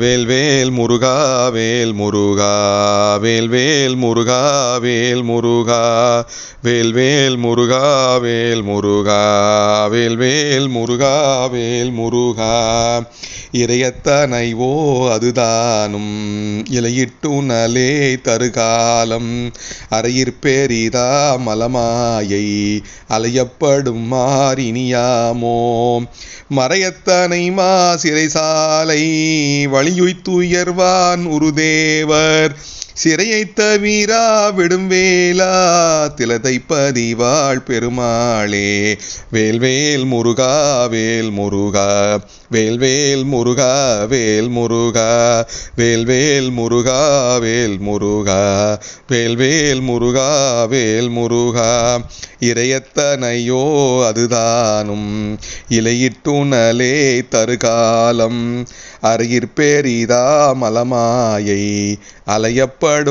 வேல்வேல் முருகா வேல் முருகா வேல்வேல் முருகா வேல் முருகா வேல்வேல் முருகா வேல் முருகா வேல்வேல் முருகா வேல் முருகா. இறையத்தனைவோ அதுதானும் இலையிட்டுணலே தருகாலம். அறையிற்பேரிதா மலமாயை அலையப்படும் மாறினியாமோ. மறையத்தனை மா சிறைசாலை வழியுய்த்துயர்வான் உருதேவர். சிறையைத் தவிரா விடும் வேலா திலதை பதிவாள் பெருமாளே. வேல்வேல் முருகா வேல் முருகா. வேல்வேல் முருகா வேல் முருகா. வேல்வேல் முருகா வேல் முருகா. வேல்வேல் முருகா வேல் முருகா. இறையத்தனையோ அதுதானும். இலையிட்டுணலே தருகாலம். பேரிதா மலமாயை அலையப்படுமாறினியாமோ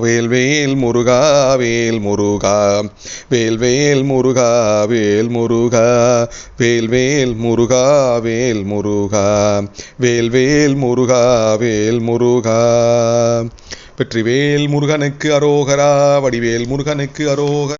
வேல்வேல் முருகா வேல் முருகா. வேல்வேல் முருகா வேல் முருகா. வேல்வேல் முருகா வேல் முருகா. வேல்வேல் முருகா வேல் முருகா. வெற்றிவேல் முருகனுக்கு அரோகரா வடிவேல் முருகனுக்கு அரோகரா.